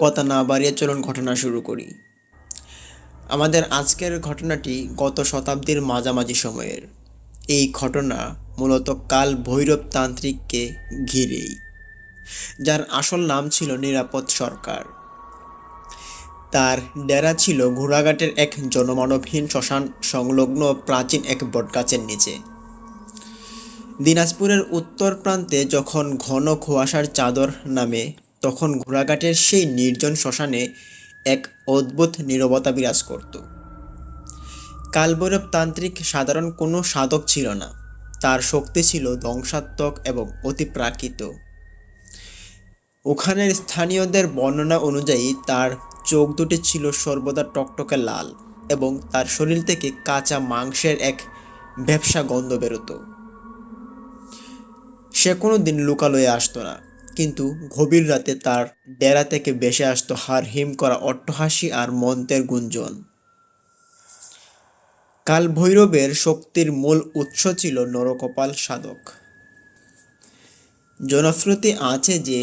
কথা না বাড়িয়ে চলুন ঘটনা শুরু করি। আমাদের আজকের ঘটনাটি গত শতাব্দীর মাঝামাঝি সময়ের। এই ঘটনা মূলত কাল ভৈরব তান্ত্রিককে ঘিরেই, যার আসল নাম ছিল নিরাপদ সরকার। তার ডেরা ছিল ঘোড়াঘাটের এক জনমানবহীন শ্মশান সংলগ্ন প্রাচীন এক বটগাছের নিচে। দিনাজপুরের উত্তর প্রান্তে যখন ঘন কুয়াশার চাদর নামে তখন ঘোড়াঘাটের সেই নির্জন শ্মশানে এক অদ্ভুত নীরবতা বিরাজ করত। কালভৈরব তান্ত্রিক সাধারণ কোনো সাধক ছিল না। তার শক্তি ছিল ধ্বংসাত্মক এবং অতি প্রাকৃত। ওখানের স্থানীয়দের বর্ণনা অনুযায়ী তার চোখ দুটি ছিল সর্বদা টকটকে লাল এবং তার শরীর থেকে কাঁচা মাংসের এক ব্যবসা গন্ধ বেরোতো। সে কোনো দিন লোকালয়ে আসতো না। কিন্তু গভীর রাতে তার ডেরা থেকে বেসে আসতো হার হিম করা অট্টহাসি আর মন্ত্রের গুঞ্জন। কাল ভৈরবের শক্তির মূল উৎস ছিল নরকপাল সাধক। জনশ্রুতি আছে যে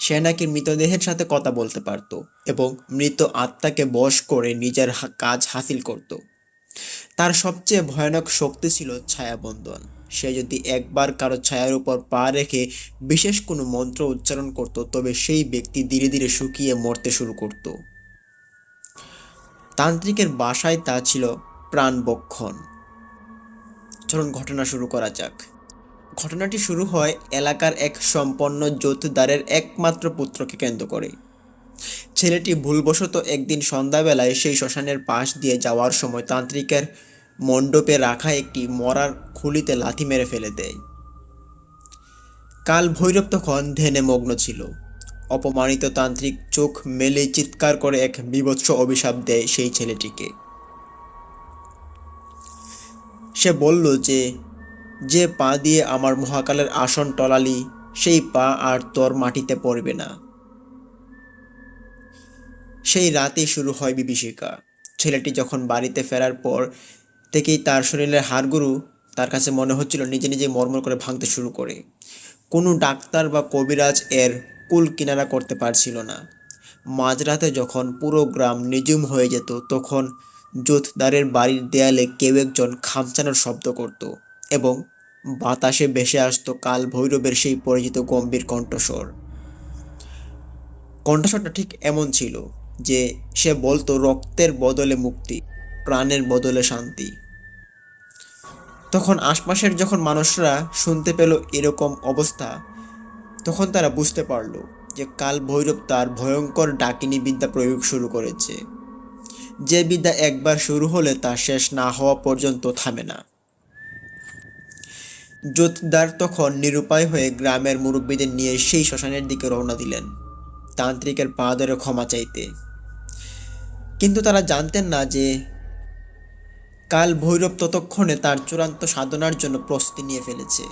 সে নাকি মৃতদেহের সাথে কথা বলতে পারত এবং মৃত আত্মাকে বশ করে নিজের কাজ হাসিল করত। তার সবচেয়ে ভয়ানক শক্তি ছিল ছায়াবন্ধন। সে যদি একবার কারও ছায়ার উপর পা রেখে বিশেষ কোনো মন্ত্র উচ্চারণ করত, তবে সেই ব্যক্তি ধীরে ধীরে শুকিয়ে মরতে শুরু করত। তান্ত্রিকের বাসায় তা ছিল প্রাণবক্ষণ। চলুন ঘটনা শুরু করা যাক। ঘটনাটি শুরু হয় এলাকার এক সম্পন্ন জোতদারের একমাত্র পুত্রকে কেন্দ্র করে। ছেলেটি ভুলবশত একদিন সন্ধ্যাবেলায় সেই শ্মশানের পাশ দিয়ে যাওয়ার সময় তান্ত্রিকের মণ্ডপে রাখা একটি মরার খুলিতে লাথি মেরে ফেলে দেয়। কাল ভৈরব তখন ধ্যানে মগ্ন ছিল। অপমানিত তান্ত্রিক চোখ মেলে চিৎকার করে এক বিভৎস অভিশাপ দেয় সেই ছেলেটিকে। সে বলল যে যে পা দিয়ে আমার মহাকালের আসন টলালি, সেই পা আর তোর মাটিতে পড়বে না। সেই রাতে শুরু হয় বিভীষিকা। ছেলেটি যখন বাড়িতে ফেরার পর থেকেই তার শরীরের হাড়গুরু তার কাছে মনে হচ্ছিল নিজে নিজে মর্মর করে ভাঙতে শুরু করে। কোনো ডাক্তার বা কবিরাজ এর কুল কিনারা করতে পারছিল না। মাঝরাতে যখন পুরো গ্রাম নিঝুম হয়ে যেত, তখন জোথদারের বাড়ির দেয়ালে কেউ একজন খামচানোর শব্দ করত এবং বাতাসে ভেসে আসতো কাল ভৈরবের সেই পরিচিত গম্ভীর কণ্ঠস্বর। কণ্ঠস্বরটা ঠিক এমন ছিল যে সে বলতো, রক্তের বদলে মুক্তি, প্রাণের বদলে শান্তি। তখন আশপাশের যখন মানুষরা শুনতে পেল এরকম অবস্থা, তখন তারা বুঝতে পারল যে কাল ভৈরব তার ভয়ঙ্কর ডাকিনী বিদ্যা প্রয়োগ শুরু করেছে। যে বিদ্যা একবার শুরু হলে তা শেষ না হওয়া পর্যন্ত থামে না। জোতদার তখন নিরুপায় হয়ে গ্রামের মুরব্বীদের নিয়ে সেই শ্মশানের দিকে রওনা দিলেন, তান্ত্রিকের পা ধরে ক্ষমা চাইতে। কিন্তু তারা জানতেন না যে কাল ভৈরব ততক্ষণে তার চূড়ান্ত সাধনার জন্য প্রস্তুতি নিয়ে ফেলেছে,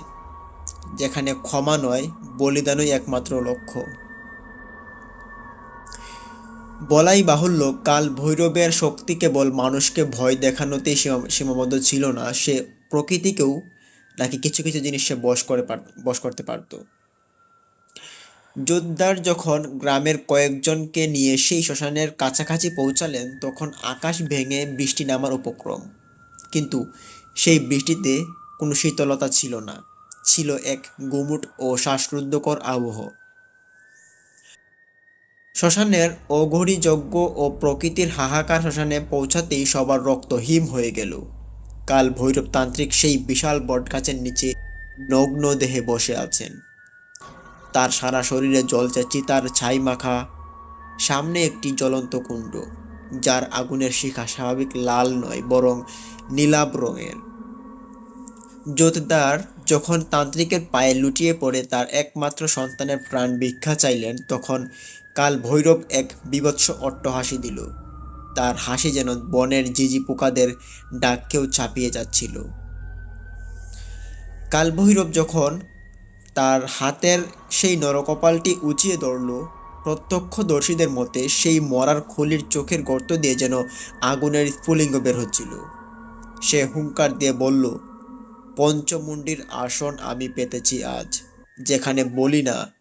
যেখানে ক্ষমা নয়, বলিদানই একমাত্র লক্ষ্য। বলাই বাহুল্য কাল ভৈরবের শক্তি কেবল মানুষকে ভয় দেখানোতেই সীমাবদ্ধ ছিল না, সে প্রকৃতিকেও নাকি কিছু কিছু জিনিস সে বশ করে বশ করতে পারতো। যোদ্ধার যখন গ্রামের কয়েকজনকে নিয়ে সেই শ্মশানের কাছাকাছি পৌঁছালেন, তখন আকাশ ভেঙে বৃষ্টি নামার উপক্রম। কিন্তু সেই বৃষ্টিতে কোনো শীতলতা ছিল না। ছিল এক গুমুট ও শ্বাসরুদ্ধকর আবহ। শ্মশানের অঘরী যজ্ঞ ও প্রকৃতির হাহাকার শ্মশানে পৌঁছাতেই সবার রক্ত হিম হয়ে গেল। কাল ভৈরব তান্ত্রিক সেই বিশাল বটগাছের নিচে নগ্ন দেহে বসে আছেন। তার সারা শরীরে জ্বলছে চিতার ছাই মাখা, সামনে একটি জ্বলন্ত কুণ্ড। যার আগুনের শিখা স্বাভাবিক লাল নয়, বরং নীলাভ রঙের। জোতদার যখন তান্ত্রিকের পায়ে লুটিয়ে পড়ে, তার একমাত্র সন্তানের প্রাণ ভিক্ষা চাইলেন, তখন কাল ভৈরব এক বিভৎস অট্টহাসি দিল। তার হাসি যেন বনের জিজি পোকাদের ডাককেও ছাপিয়ে যাচ্ছিল। কালভৈরব যখন তার হাতের সেই নরকপালটি উঁচিয়ে ধরল প্রত্যক্ষদর্শীদের মতে, সেই মরার খুলির চোখের গর্ত দিয়ে যেন আগুনের স্ফুলিঙ্গ বের হচ্ছিল। সে হুঙ্কার দিয়ে বলল, পঞ্চমুণ্ডির আসন আমি পেতেছি আজ, যেখানে বলি না,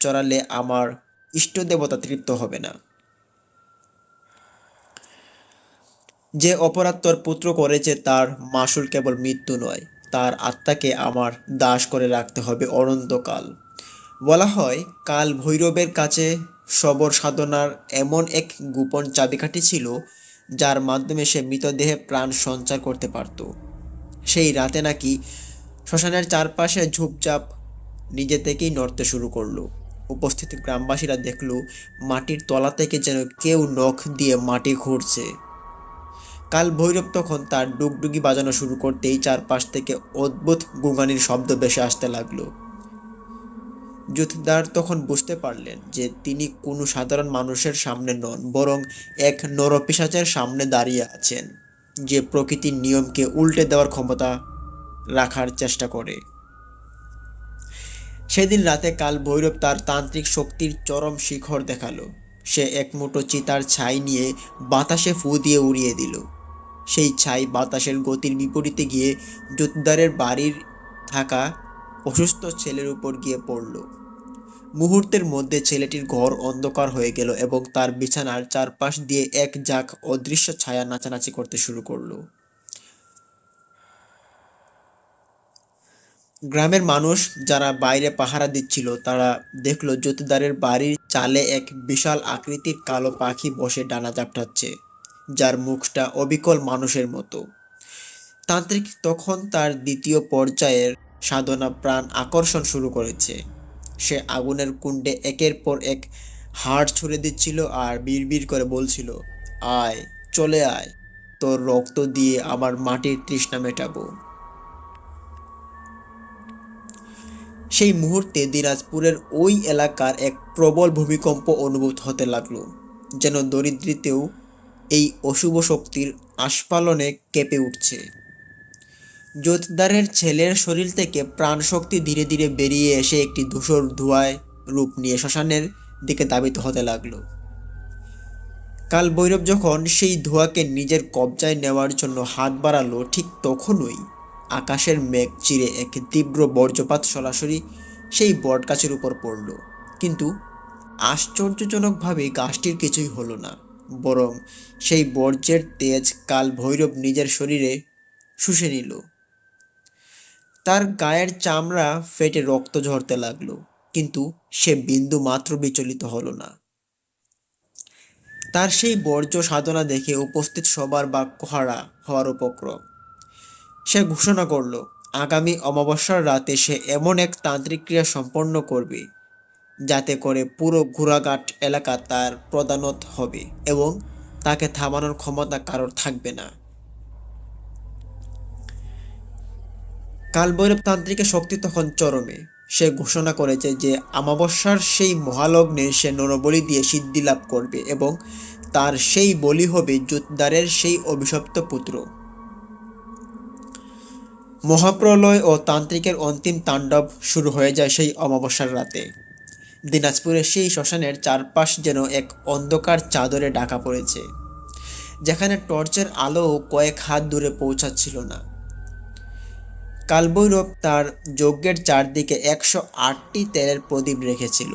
চড়ালে আমার ইষ্ট দেবতা তৃপ্ত হবে না। যে অপরাধ তোর পুত্র করেছে, তার মাসুল কেবল মৃত্যু নয়, তার আত্মাকে আমার দাস করে রাখতে হবে অনন্তকাল। বলা হয়, কাল ভৈরবের কাছে সবর সাধনার এমন এক গোপন চাবিকাঠি ছিল, যার মাধ্যমে সে মৃতদেহে প্রাণ সঞ্চার করতে পারত। সেই রাতে নাকি শ্মশানের চারপাশে ঝুপঝাপ নিজে থেকেই নড়তে শুরু করল। উপস্থিত গ্রামবাসীরা দেখল, মাটির তলা থেকে যেন কেউ নখ দিয়ে মাটি খুঁড়ছে কাল ভৈরব তখন তার ডুগডুগি বাজানো শুরু করতেই চারপাশ থেকে অদ্ভুত গুঙানির শব্দ ভেসে আসতে লাগল। যুথদার তখন বুঝতে পারলেন যে তিনি কোনো সাধারণ মানুষের সামনে নন, বরং এক নরপিসাচের সামনে দাঁড়িয়ে আছেন, যে প্রকৃতির নিয়মকে উল্টে দেওয়ার ক্ষমতা রাখার চেষ্টা করে। সেদিন রাতে কাল ভৈরব তার তান্ত্রিক শক্তির চরম শিখর দেখাল। সে এক মুঠো চিতার ছাই নিয়ে বাতাসে ফু দিয়ে উড়িয়ে দিল। সেই ছাই বাতাসের গতির বিপরীতে গিয়ে জোতদারের বাড়ির থাকা অসুস্থ ছেলের উপর গিয়ে পড়ল। মুহূর্তের মধ্যে ছেলেটির ঘর অন্ধকার হয়ে গেল এবং তার বিছানার চারপাশ দিয়ে এক ঝাঁক অদৃশ্য ছায়া নাচানাচি করতে শুরু করল। গ্রামের মানুষ যারা বাইরে পাহারা দিচ্ছিল, তারা দেখল জ্যোতিদারের বাড়ির চালে এক বিশাল আকৃতির কালো পাখি বসে ডানা চাপটাচ্ছে, যার মুখটা অবিকল মানুষের মতো। তান্ত্রিক তখন তার দ্বিতীয় পর্যায়ের সাধনা, প্রাণ আকর্ষণ শুরু করেছে। সে আগুনের কুণ্ডে একের পর এক হাড় ছুঁড়ে দিচ্ছিল আর বিড়বিড় করে বলছিল, আয়, চলে আয়, তোর রক্ত দিয়ে আমার মাটির তৃষ্ণা মেটাবো সেই মুহূর্তে দিনাজপুরের ওই এলাকার এক প্রবল ভূমিকম্প অনুভূত হতে লাগল, যেন দরিদ্রীতেও এই অশুভ শক্তির আস্ফালনে কেঁপে উঠছে। জোতদারের ছেলের শরীর থেকে প্রাণশক্তি ধীরে ধীরে বেরিয়ে এসে একটি ধূসর ধোঁয়ায় রূপ নিয়ে শ্মশানের দিকে দাবিত হতে লাগল। কাল ভৈরব যখন সেই ধোঁয়াকে নিজের কবজায় নেওয়ার জন্য হাত বাড়ালো, ঠিক তখনই আকাশের মেঘ চিরে এক তীব্র বর্জ্যপাত সরাসরি সেই বটগাছের উপর পড়ল। কিন্তু আশ্চর্যজনকভাবে গাছটির কিছুই হলো না, বরং সেই বর্জ্যের তেজ কাল ভৈরব নিজের শরীরে শুষে নিল। তার গায়ের চামড়া ফেটে রক্ত ঝরতে লাগল, কিন্তু সে বিন্দু মাত্র বিচলিত হলো না। তার সেই বর্জ্য সাধনা দেখে উপস্থিত সবার বাক্য হারা হওয়ার উপক্রম। সে ঘোষণা করল, আগামী অমাবস্যার রাতে সে এমন এক তান্ত্রিক ক্রিয়া সম্পন্ন করবে, যাতে করে পুরো ঘোড়াঘাট এলাকা তার প্রদানত হবে এবং তাকে থামানোর ক্ষমতা কারোর থাকবে না। কালভৈরব তান্ত্রিকের শক্তি তখন চরমে। সে ঘোষণা করেছে যে অমাবস্যার সেই মহালগ্নে সে নরবলি দিয়ে সিদ্ধি লাভ করবে এবং তার সেই বলি হবে জোতদারের সেই অভিশপ্ত পুত্র। মহাপ্রলয় ও তান্ত্রিকের অন্তিম তাণ্ডব শুরু হয়ে যায় সেই অমাবস্যার রাতে। দিনাজপুরের সেই শ্মশানের চারপাশ যেন এক অন্ধকার চাদরে ঢাকা পড়েছে, যেখানে টর্চের আলো কয়েক হাত দূরে পৌঁছাচ্ছিল না। কালভৈরব তার যজ্ঞের চারদিকে একশো আটটি তেলের প্রদীপ রেখেছিল।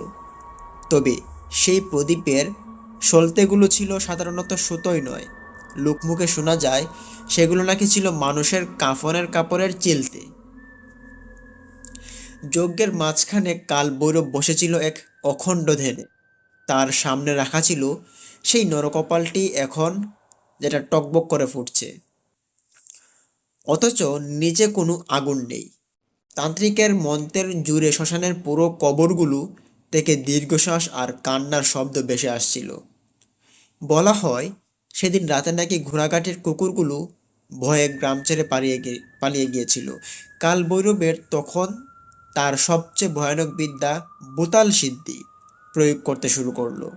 তবে সেই প্রদীপের সলতেগুলো ছিল সাধারণত সুতোই নয়। লোকমুখে শোনা যায়, সেগুলো নাকি ছিল মানুষের কাফনের কাপড়ের চিলতে। যজ্ঞের মাঝখানে কাল ভৈরব বসেছিল এক অখণ্ড ধ্যানে। তার সামনে রাখা ছিল সেই নরকপালটি এখন যেটা টকবক করে ফুটছে। অথচ নিচে কোনো আগুন নেই। তান্ত্রিকের মন্ত্রের জুড়ে শ্মশানের পুরো কবরগুলো থেকে দীর্ঘশ্বাস আর কান্নার শব্দ ভেসে আসছিল। বলা হয়, সেদিন রাতে নাকি ঘোড়াঘাটের কুকুরগুলো ভয়ে গ্রাম ছেড়ে পালিয়ে পালিয়ে গিয়েছিল। কাল ভৈরবের তখন তার সবচেয়ে ভয়ানক বিদ্যা বোতাল সিদ্ধি প্রয়োগ করতে শুরু করল।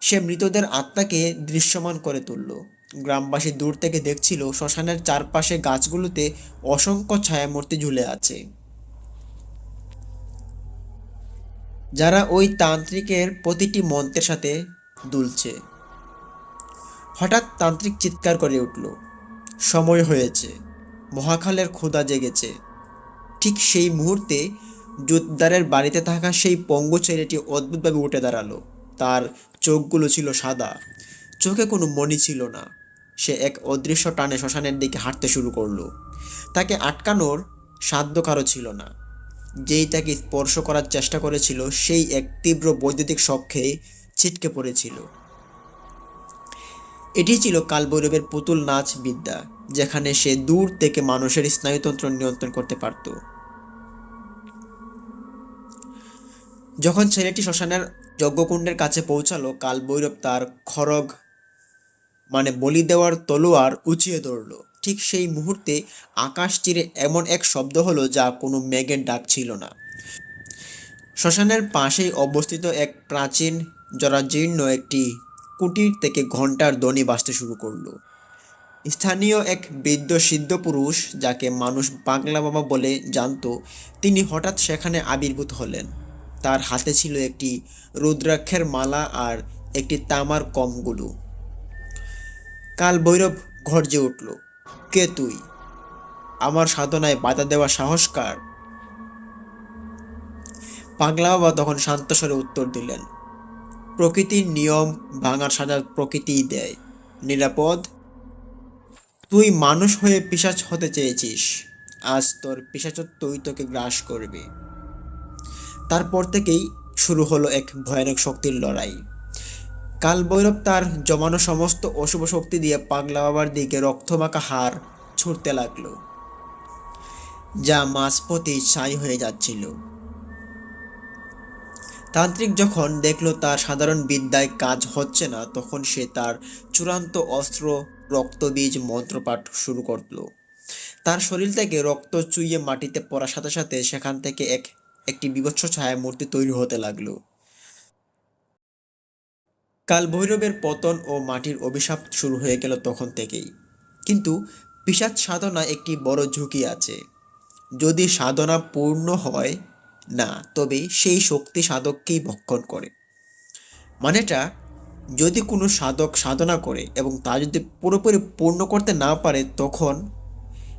সে মৃতদের আত্মাকে দৃশ্যমান করে তুলল। গ্রামবাসী দূর থেকে দেখছিল শ্মশানের চারপাশে গাছগুলোতে অসংখ্য ছায়ামূর্তি ঝুলে আছে। যারা ওই তান্ত্রিকের প্রতিটি মন্ত্রের সাথে দুলছে। হঠাৎ তান্ত্রিক চিৎকার করে উঠল, সময় হয়েছে মহাখালের ক্ষুধা জেগেছে। ঠিক সেই মুহূর্তে জোতদারের বাড়িতে থাকা সেই পঙ্গু ছেলেটি অদ্ভুতভাবে উঠে দাঁড়াল। তার চোখগুলো ছিল সাদা চোখে কোনো মণি ছিল না। সে এক অদৃশ্য টানে শ্মশানের দিকে হাঁটতে শুরু করল। তাকে আটকানোর সাধ্য কারও ছিল না। যেই তাকে স্পর্শ করার চেষ্টা করেছিল, সেই এক তীব্র বৈদ্যুতিক শখ খেয়ে ছিটকে পড়েছিল। এটি ছিল কালভৈরবের পুতুল নাচ বিদ্যা, যেখানে সে দূর থেকে মানুষের স্নায়ুতন্ত্র নিয়ন্ত্রণ করতে পারত। যখন ছেলেটি শ্মশানের যজ্ঞকুণ্ডের কাছে পৌঁছালো, কালভৈরব তার খড়গ মানে বলি দেওয়ার তলোয়ার উঁচিয়ে ধরল। ঠিক সেই মুহূর্তে আকাশ চিরে এমন এক শব্দ হলো যা কোনো মেঘের ডাক ছিল না। শ্মশানের পাশেই অবস্থিত এক প্রাচীন জরাজীর্ণ একটি কুটির থেকে ঘণ্টার ধ্বনি বাজতে শুরু করল। স্থানীয় এক বৃদ্ধ সিদ্ধ পুরুষ, যাকে মানুষ পাগলা বাবা বলে জানতো, তিনি হঠাৎ সেখানে আবির্ভূত হলেন। তার হাতে ছিল একটি রুদ্রাক্ষের মালা আর একটি তামার কমগুলো কাল ভৈরব গর্জে উঠল। কে তুই? আমার সাধনায় বাধা দেওয়া সাহসকার। পাগলা বাবা তখন শান্ত স্বরে উত্তর দিলেন, প্রকৃতির নিয়ম ভাঙার সাজা প্রকৃতিই দেয়। নিরাপদ? তুই মানুষ হয়ে পিশাচ হতে চেয়েছিস। আজ তোর পিশাচত্বই তোকে গ্রাস করবে। তারপর থেকেই শুরু হলো এক ভয়ানক শক্তির লড়াই। কাল ভৈরব তার জমানো সমস্ত অশুভ শক্তি দিয়ে পাগলা বাবার দিকে রক্তমাখা হার ছুটতে লাগল, যা মাঝপথে ছাই হয়ে যাচ্ছিল। তান্ত্রিক যখন দেখল তার সাধারণ বিদ্যায় কাজ হচ্ছে না, তখন সে তার চূড়ান্ত অস্ত্র, রক্তবীজ, মন্ত্রপাঠ শুরু করল। তার শরীর থেকে রক্ত চুইয়ে মাটিতে পড়ার সাথে সাথে সেখান থেকে এক, একটি বিভৎস ছায়া মূর্তি তৈরি হতে লাগল। কাল ভৈরবের পতন ও মাটির অভিশাপ শুরু হয়ে গেল তখন থেকেই। কিন্তু পিসাদ সাধনা একটি বড় ঝুঁকি আছে। যদি সাধনা পূর্ণ হয়, না, তবে সেই শক্তি সাধককেই ভক্ষণ করে। মানেটা, যদি কোনো সাধক সাধনা করে এবং তা যদি পুরোপুরি পূর্ণ করতে না পারে, তখন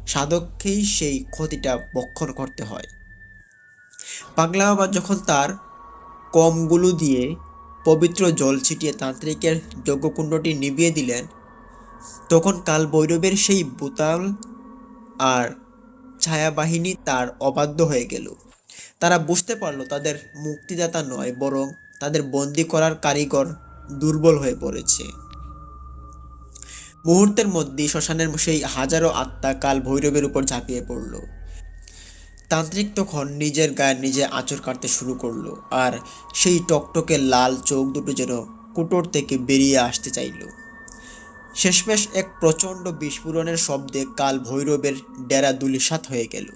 সাধককেই সেই ক্ষতিটা ভক্ষণ করতে হয়। পাগলা বাবা যখন তার কমগুলো দিয়ে পবিত্র জল ছিটিয়ে তান্ত্রিকের যজ্ঞকুণ্ডটি নিভিয়ে দিলেন। তখন কাল ভৈরবের সেই বুতাল আর ছায়াবাহিনী তার অবাধ্য হয়ে গেল। তারা বুঝতে পারল তাদের মুক্তিদাতা নয়, বরং তাদের বন্দি করার কারিগর দুর্বল হয়ে পড়েছে। মুহূর্তের মধ্যে শ্মশানের সেই হাজারো আত্মা কাল ভৈরবের উপর ঝাঁপিয়ে পড়ল। তান্ত্রিক তখন নিজের গায়ে নিজে আঁচড় কাটতে শুরু করল আর সেই টকটকে লাল চোখ দুটো যেন কুটোর থেকে বেরিয়ে আসতে চাইল। শেষমেশ এক প্রচণ্ড বিস্ফোরণের শব্দে কাল ভৈরবের ডেরা দুলিশাত হয়ে গেল।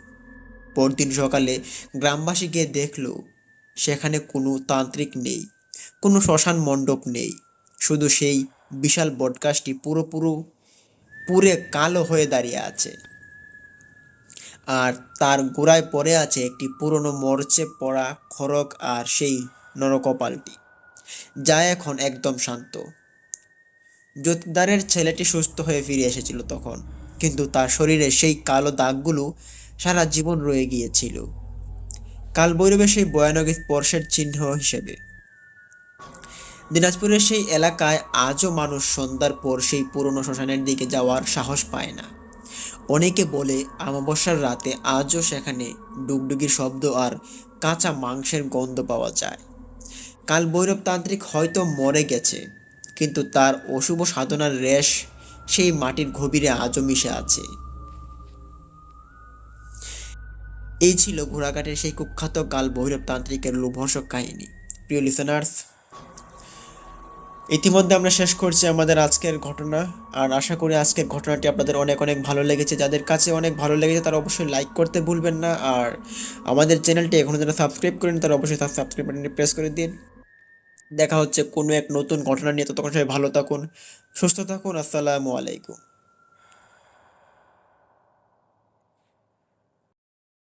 পরদিন সকালে গ্রামবাসী গিয়ে দেখল, সেখানে কোনো তান্ত্রিক নেই, কোনো শ্মশান মণ্ডপ নেই, শুধু সেই বিশাল বটগাছটি পুরোপুরো, পুরে কালো হয়ে দাঁড়িয়ে আছে। আর তার গোড়ায় পড়ে আছে একটি পুরনো মরচে পড়া খড়গ আর সেই নরকপালটি, যা এখন একদম শান্ত। জোতদারের ছেলেটি সুস্থ হয়ে ফিরে এসেছিল তখন, কিন্তু তার শরীরে সেই কালো দাগগুলো সারা জীবন রয়ে গিয়েছিল। কালভৈরবের সেই ভয়ানক স্পর্শের চিহ্ন হিসেবে। দিনাজপুরের সেই এলাকায় আজও মানুষ সন্ধ্যার পর সেই পুরনো শ্মশানের দিকে যাওয়ার সাহস পায় না। অনেকে বলে আমাবস্যার রাতে আজও সেখানে ডুগডুগির শব্দ আর কাঁচা মাংসের গন্ধ পাওয়া যায়। কাল ভৈরব তান্ত্রিক হয়তো মরে গেছে, কিন্তু তার অশুভ সাধনার রেশ সেই মাটির গভীরে আজও মিশে আছে। এই ছিল ঘোড়াঘাটের সেই কুখ্যাত কাল ভৈরব তান্ত্রিকের লোভসক কাহিনী। প্রিয় লিসেনার্স ইতিমধ্যে আমরা শেষ করছি আমাদের আজকের ঘটনা। আর আশা করি আজকের ঘটনাটি আপনাদের অনেক অনেক ভালো লেগেছে। যাদের কাছে অনেক ভালো লেগেছে তারা অবশ্যই লাইক করতে ভুলবেন না। আর আমাদের চ্যানেলটি এখনও যারা সাবস্ক্রাইব করেন তারা অবশ্যই তার সাবস্ক্রাইব বাটনটি প্রেস করে দিন। দেখা হচ্ছে কোনো এক নতুন ঘটনা নিয়ে। ততক্ষণ সবাই ভালো থাকুন, সুস্থ থাকুন। আসসালামু আলাইকুম।